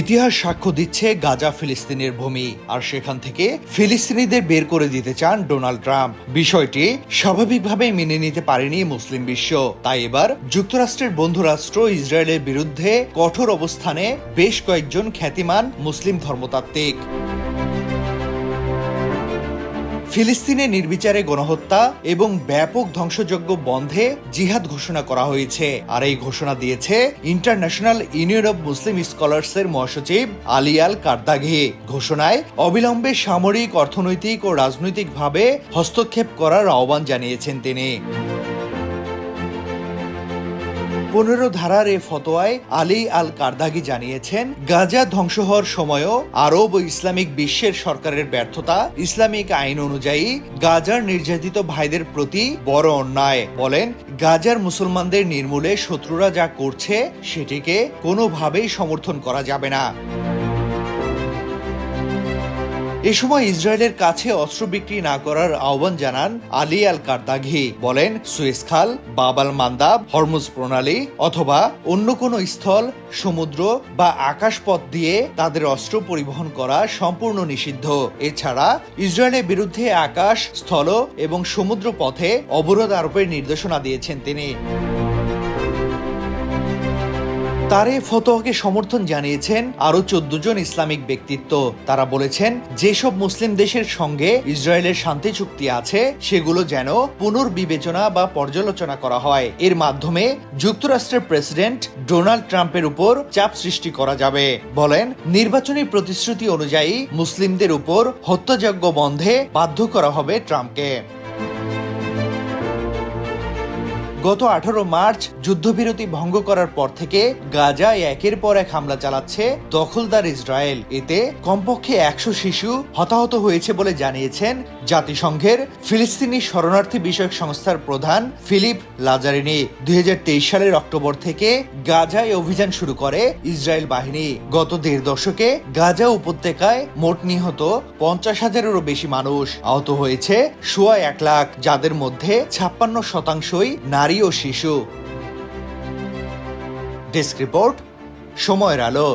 ইতিহাস সাক্ষ্য দিচ্ছে গাজা ফিলিস্তিনের ভূমি। আর সেখান থেকে ফিলিস্তিনিদের বের করে দিতে চান ডোনাল্ড ট্রাম্প। বিষয়টি স্বাভাবিকভাবে মেনে নিতে পারেনি মুসলিম বিশ্ব। তাই এবার যুক্তরাষ্ট্রের বন্ধুরাষ্ট্র ইসরায়েলের বিরুদ্ধে কঠোর অবস্থানে বেশ কয়েকজন খ্যাতিমান মুসলিম ধর্মতাত্ত্বিক। ফিলিস্তিনে নির্বিচারে গণহত্যা এবং ব্যাপক ধ্বংসযজ্ঞ বন্ধে জিহাদ ঘোষণা করা হয়েছে। আর এই ঘোষণা দিয়েছে international union of Muslim scholars এর মহাসচিব আলিয়াল আল কার্দাঘি। ঘোষণায় অবিলম্বে সামরিক, অর্থনৈতিক ও রাজনৈতিকভাবে হস্তক্ষেপ করার আহ্বান জানিয়েছেন তিনি। পনেরো ধারার এ ফতোয়ায় আলী আল কারদাগি জানিয়েছেন, গাজা ধ্বংস হওয়ার সময়ও আরব ও ইসলামিক বিশ্বের সরকারের ব্যর্থতা ইসলামিক আইন অনুযায়ী গাজার নির্যাতিত ভাইদের প্রতি বড় অন্যায়। বলেন, গাজার মুসলমানদের নির্মূলে শত্রুরা যা করছে, সেটিকে কোনোভাবেই সমর্থন করা যাবে না। এ সময় ইসরায়েলের কাছে অস্ত্র বিক্রি না করার আহ্বান জানান আলী আল কারদাঘি বলেন, সুয়েজ খাল বাবাল মান্দাব হরমুজ প্রণালী অথবা অন্য কোনো স্থল, সমুদ্র বা আকাশপথ দিয়ে তাদের অস্ত্র পরিবহন করা সম্পূর্ণ নিষিদ্ধ। এছাড়া ইসরায়েলের বিরুদ্ধে আকাশ, স্থল এবং সমুদ্র পথে অবরোধ আরোপের নির্দেশনা দিয়েছেন তিনি। তার এ ফতোয়াকে সমর্থন জানিয়েছেন আরও চোদ্দ জন ইসলামিক ব্যক্তিত্ব। তারা বলেছেন, যেসব মুসলিম দেশের সঙ্গে ইসরায়েলের শান্তি চুক্তি আছে, সেগুলো যেন পুনর্বিবেচনা বা পর্যালোচনা করা হয়। এর মাধ্যমে যুক্তরাষ্ট্রের প্রেসিডেন্ট ডোনাল্ড ট্রাম্পের উপর চাপ সৃষ্টি করা যাবে। বলেন, নির্বাচনী প্রতিশ্রুতি অনুযায়ী মুসলিমদের উপর হত্যাযজ্ঞ বন্ধে বাধ্য করা হবে ট্রাম্পকে। গত আঠারো মার্চ যুদ্ধবিরতি ভঙ্গ করার পর থেকে গাজায় একের পর এক হামলা চালাচ্ছে দখলদার ইসরায়েল। এতে কমপক্ষে একশো শিশু হতাহত হয়েছে বলে জানিয়েছেন জাতিসংঘের ফিলিস্তিনি শরণার্থী বিষয়ক সংস্থার প্রধান ফিলিপ লাজারিনি। দুই হাজার তেইশ সালের অক্টোবর থেকে গাজায় অভিযান শুরু করে ইসরায়েল বাহিনী। গত দেড় দশকে গাজা উপত্যকায় মোট নিহত পঞ্চাশ হাজারেরও বেশি মানুষ আহত হয়েছে, সোয়া এক লাখ, যাদের মধ্যে ছাপ্পান্ন শতাংশই নারী ও শিশু। ডেস্ক রিপোর্ট সময়ের আলো।